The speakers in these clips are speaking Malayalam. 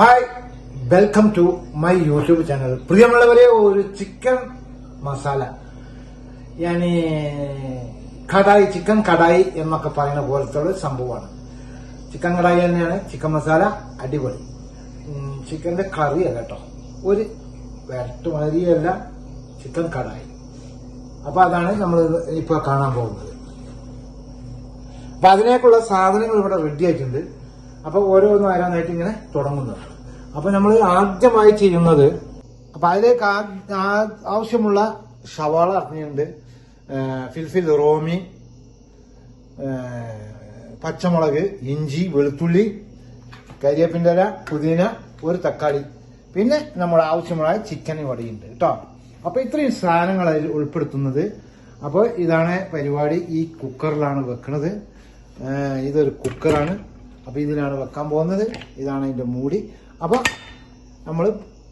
Hi welcome to my YouTube channel പ്രിയമുള്ളവരെ ഒരു ചിക്കൻ മസാല ഞാന് കടായി ചിക്കൻ കടായി എന്നൊക്കെ പറയുന്ന പോലത്തെ ഒരു സംഭവമാണ് ചിക്കൻ കടായി തന്നെയാണ് ചിക്കൻ മസാല അടിപൊളി ചിക്കന്റെ കറിയല്ല കേട്ടോ ഒരു മതിയല്ല ചിക്കൻ കടായി അപ്പോൾ അതാണ് നമ്മൾ ഇപ്പോൾ കാണാൻ പോകുന്നത് അപ്പൊ അതിനേക്കുള്ള സാധനങ്ങൾ ഇവിടെ റെഡി ആയിട്ടുണ്ട് അപ്പൊ ഓരോന്നും ആരാന്നായിട്ട് ഇങ്ങനെ തുടങ്ങുന്നത് അപ്പൊ നമ്മൾ ആദ്യമായി ചെയ്യുന്നത് അപ്പൊ അതിലേക്ക് ആവശ്യമുള്ള ഷവാള അറിഞ്ഞിട്ടുണ്ട് ഫിൽഫിൽ റോമി പച്ചമുളക് ഇഞ്ചി വെളുത്തുള്ളി കരിയപ്പിൻ്റെര പുതിന ഒരു തക്കാളി പിന്നെ നമ്മൾ ആവശ്യമായ ചിക്കൻ ഇവിടെയുണ്ട് കേട്ടോ അപ്പോൾ ഇത്രയും സാധനങ്ങൾ അതിൽ ഉൾപ്പെടുത്തുന്നത് അപ്പോൾ ഇതാണ് പരിപാടി ഈ കുക്കറിലാണ് വെക്കുന്നത് ഇതൊരു കുക്കറാണ് അപ്പോൾ ഇതിലാണ് വെക്കാൻ പോകുന്നത് ഇതാണ് അതിൻ്റെ മൂടി അപ്പോൾ നമ്മൾ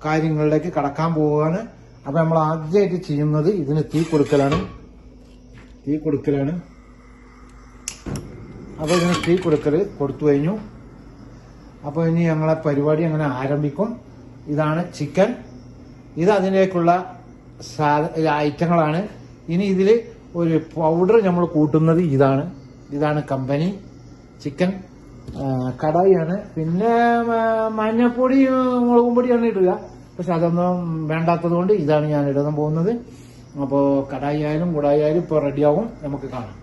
കാര്യങ്ങളിലേക്ക് കടക്കാൻ പോവുകയാണ് അപ്പോൾ നമ്മൾ ആദ്യമായിട്ട് ചെയ്യുന്നത് ഇതിന് തീ കൊടുക്കലാണ് തീ കൊടുക്കലാണ് അപ്പോൾ ഇതിന് തീ കൊടുക്കൽ കൊടുത്തു കഴിഞ്ഞു അപ്പോൾ ഇനി ഞങ്ങളെ പരിപാടി അങ്ങനെ ആരംഭിക്കും ഇതാണ് ചിക്കൻ ഇത് അതിലേക്കുള്ള ഐറ്റങ്ങളാണ് ഇനി ഇതിൽ ഒരു പൗഡർ നമ്മൾ കൂട്ടുന്നത് ഇതാണ് ഇതാണ് കമ്പനി ചിക്കൻ കടായിയാണ് പിന്നെ മഞ്ഞപ്പൊടി മുളകും പൊടിയാണ് ഇടുക പക്ഷെ അതൊന്നും വേണ്ടാത്തത് കൊണ്ട് ഇതാണ് ഞാൻ ഇടാൻ പോകുന്നത് അപ്പോൾ കടായി ആയാലും കുടായി ആയാലും ഇപ്പോൾ റെഡിയാവും നമുക്ക് കാണാം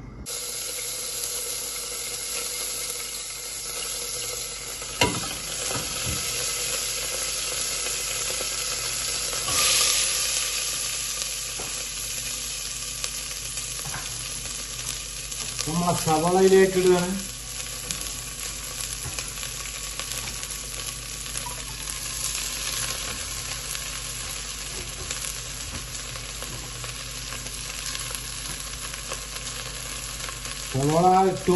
നമ്മൾ ഇടുകയാണ് സവാള ഇട്ടു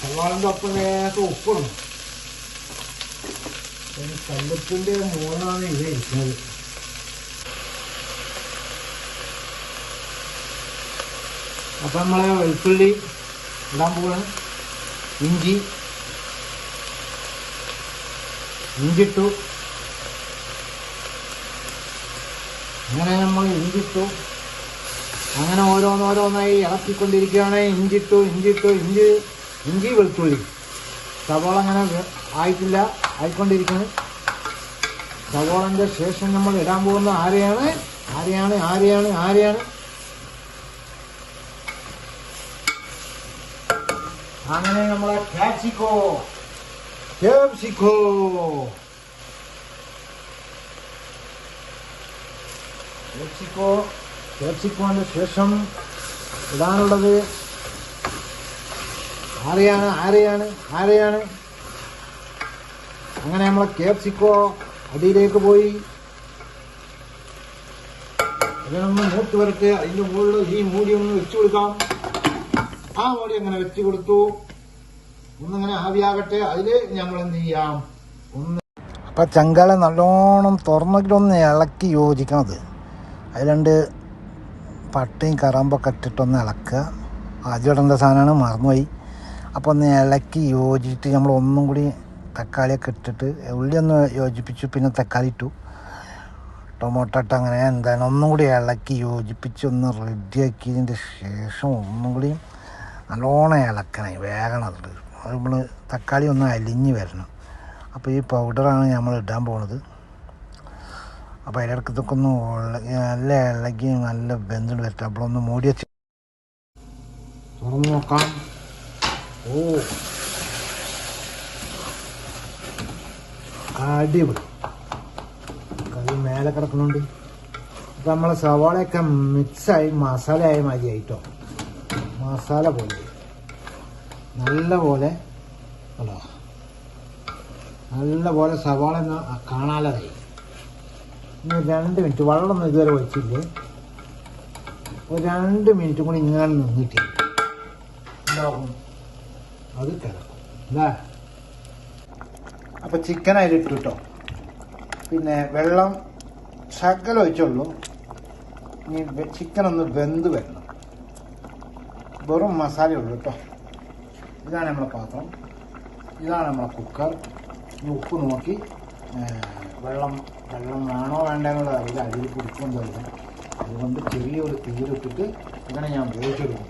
സവാളിൻ്റെ ഒപ്പം നേരത്തെ ഉപ്പിടും കല്ലുപ്പിൻ്റെ മോനാണ് ഇവിടെ ഇരിക്കുന്നത് അപ്പം നമ്മളെ വെളുത്തുള്ളി ഇടാൻ പോവാണ് ഇഞ്ചി ഇഞ്ചിട്ടു അങ്ങനെ നമ്മൾ ഇഞ്ചിട്ടു അങ്ങനെ ഓരോന്നോരോന്നായി ഇളക്കിക്കൊണ്ടിരിക്കുകയാണ് ഇഞ്ചിട്ടു ഇഞ്ചിട്ടു ഇഞ്ചി ഇഞ്ചി വെളുത്തുള്ളി സവോള അങ്ങനെ ആയിട്ടില്ല ആയിക്കൊണ്ടിരിക്കുന്നു സവോളന്റെ ശേഷം നമ്മൾ ഇടാൻ പോകുന്ന ആരെയാണ് ആരെയാണ് ആരെയാണ് ആരെയാണ് അങ്ങനെ നമ്മളെ ക്യാപ്സിക്കോ ക്യാപ്സിക്കോ മെക്സിക്കോ ക്യാപ്സിക്കോന് ശേഷം ഇടാനുള്ളത് ആരെയാണ് ആരെയാണ് ആരെയാണ് അങ്ങനെ നമ്മളെ കേപ്സിക്കോ അടിയിലേക്ക് പോയി അതിനൊന്ന് മൂത്ത് വരട്ടെ അതിന്റെ മുകളിൽ ഈ മൂടി ഒന്ന് വെച്ചു കൊടുക്കാം ആ മൂടി അങ്ങനെ വെച്ചു കൊടുത്തു ഒന്നങ്ങനെ ആവിയാകട്ടെ അതില് നമ്മൾ എന്ത് ചെയ്യാം ഒന്ന് അപ്പൊ ചങ്കാളെ നല്ലോണം തുറന്നിട്ടൊന്ന് ഇളക്കി യോജിക്കണത് അത് രണ്ട് പട്ടയും കറാമ്പൊക്കെ ഇട്ടിട്ടൊന്ന് ഇളക്കുക ആദ്യം ഇടേണ്ട സാധനമാണ് മറന്നുപോയി അപ്പോൾ ഒന്ന് ഇളക്കി യോജിച്ചിട്ട് നമ്മൾ ഒന്നും കൂടി തക്കാളിയൊക്കെ ഇട്ടിട്ട് ഉള്ളി ഒന്ന് യോജിപ്പിച്ചു പിന്നെ തക്കാളി ഇട്ടു ടൊമാറ്റോ ഇട്ട് അങ്ങനെ എന്തായാലും ഒന്നും കൂടി ഇളക്കി യോജിപ്പിച്ച് ഒന്ന് റെഡിയാക്കിയതിൻ്റെ ശേഷം ഒന്നും കൂടി നല്ലോണം ഇളക്കണേ വേഗണത് നമ്മൾ തക്കാളി ഒന്ന് അലിഞ്ഞ് വരണം അപ്പോൾ ഈ പൗഡറാണ് നമ്മൾ ഇടാൻ പോണത് അപ്പോൾ അതിലിടക്ക് ഇതൊക്കെ ഒന്ന് നല്ല ഇളകി നല്ല ബന്ധുണ്ട് പറ്റും ഒന്ന് മൂടി വെച്ച് തുറന്നു നോക്കാം ഓ അടിപൊളി കറി മേലെ കിടക്കുന്നുണ്ട് അപ്പം നമ്മളെ സവാളയൊക്കെ മിക്സായി മസാലയായി ആയിട്ടോ മസാല പോലെ നല്ല പോലെ ഉണ്ടോ നല്ല പോലെ സവാള കാണാലതായി ഇനി രണ്ട് മിനിറ്റ് വെള്ളം ഇതുവരെ ഒഴിച്ചില്ലേ ഒരു രണ്ട് മിനിറ്റ് കൂടി ഇങ്ങനെ നിന്നിട്ട് ഉണ്ടാവും അത് കിടക്കും അല്ലേ അപ്പോൾ ചിക്കൻ അതിലിട്ടു കേട്ടോ പിന്നെ വെള്ളം ശകലം ഒഴിച്ചുള്ളൂ ഇനി ചിക്കൻ ഒന്ന് വെന്ത് വരണം വെറും മസാല ഉള്ളു കേട്ടോ ഇതാണ് നമ്മളെ പാത്രം ഇതാണ് നമ്മളെ കുക്കർ ഉപ്പ് നോക്കി വെള്ളം വെള്ളം വേണോ വേണ്ടെന്നുള്ളത് അറിയില്ല അടിയിൽ പിടിക്കുമ്പോഴില്ല അതുകൊണ്ട് ചെറിയൊരു തീരിട്ടിട്ട് ഇങ്ങനെ ഞാൻ വേവിച്ചെടുക്കും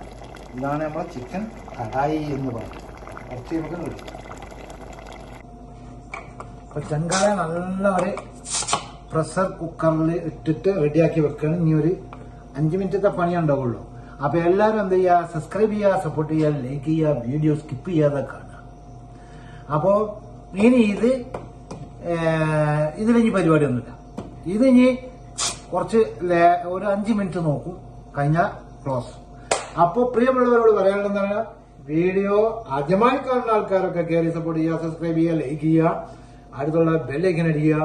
ഇതാണ് നമ്മളെ ചിക്കൻ കടായി എന്ന് പറയുന്നത് കുറച്ച് നമുക്ക് കിട്ടും അപ്പോൾ ചെങ്കായ നല്ല ഒരു പ്രഷർ കുക്കറിൽ ഇട്ടിട്ട് റെഡിയാക്കി വെക്കുകയാണ് ഇനി ഒരു അഞ്ച് മിനിറ്റത്തെ പണി ഉണ്ടാവുള്ളൂ അപ്പോൾ എല്ലാവരും എന്ത് ചെയ്യുക സബ്സ്ക്രൈബ് ചെയ്യുക സപ്പോർട്ട് ചെയ്യുക ലൈക്ക് ചെയ്യുക വീഡിയോ സ്കിപ്പ് ചെയ്യാതെ കാണുക അപ്പോൾ ഇനി ഇത് ഇതിലിനി പരിപാടിയൊന്നുമില്ല ഇതിനി കുറച്ച് ഒരു അഞ്ച് മിനിറ്റ് നോക്കും കഴിഞ്ഞ ക്ലോസ് അപ്പോൾ പ്രിയമുള്ളവരോട് പറയാനുള്ളതാണ് വീഡിയോ ആദ്യമായി കാണുന്ന ആൾക്കാരൊക്കെ കയറി സപ്പോർട്ട് ചെയ്യുക സബ്സ്ക്രൈബ് ചെയ്യുക ലൈക്ക് ചെയ്യുക അടുത്തുള്ള ബെല്ലൈക്കൻ അടിക്കുക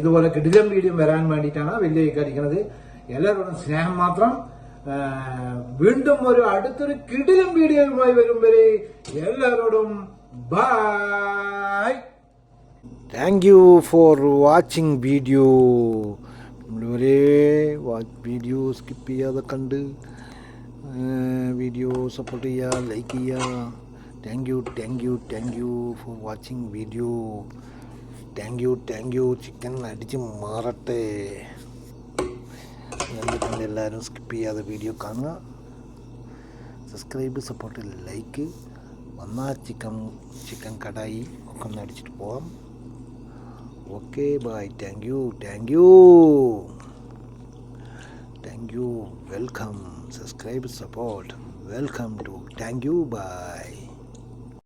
ഇതുപോലെ കിടിലം വീഡിയോ വരാൻ വേണ്ടിയിട്ടാണ് ബെല്ലൈക്കൻ അടിക്കുന്നത് എല്ലാവരോടും സ്നേഹം മാത്രം വീണ്ടും ഒരു അടുത്തൊരു കിടിലം വീഡിയോയുമായി വരും വരെ എല്ലാവരോടും bye thank you for watching video ഒരേ വീഡിയോ സ്കിപ്പ് ചെയ്യാതെ കണ്ട് വീഡിയോ സപ്പോർട്ട് ചെയ്യുക ലൈക്ക് ചെയ്യുക thank you thank you thank you for watching video thank you thank you chicken അടിച്ച് മാറട്ടെ എല്ലാവരും സ്കിപ്പ് ചെയ്യാതെ വീഡിയോ കാണുക സബ്സ്ക്രൈബ് സപ്പോർട്ട് ലൈക്ക് വന്നാൽ ചിക്കൻ ചിക്കൻ കടായി ഒക്കെ ഒന്ന് അടിച്ചിട്ട് പോവാം Okay, bye. Thank you. Thank you. Thank you. Welcome. Subscribe, support. Welcome to Thank You. Bye.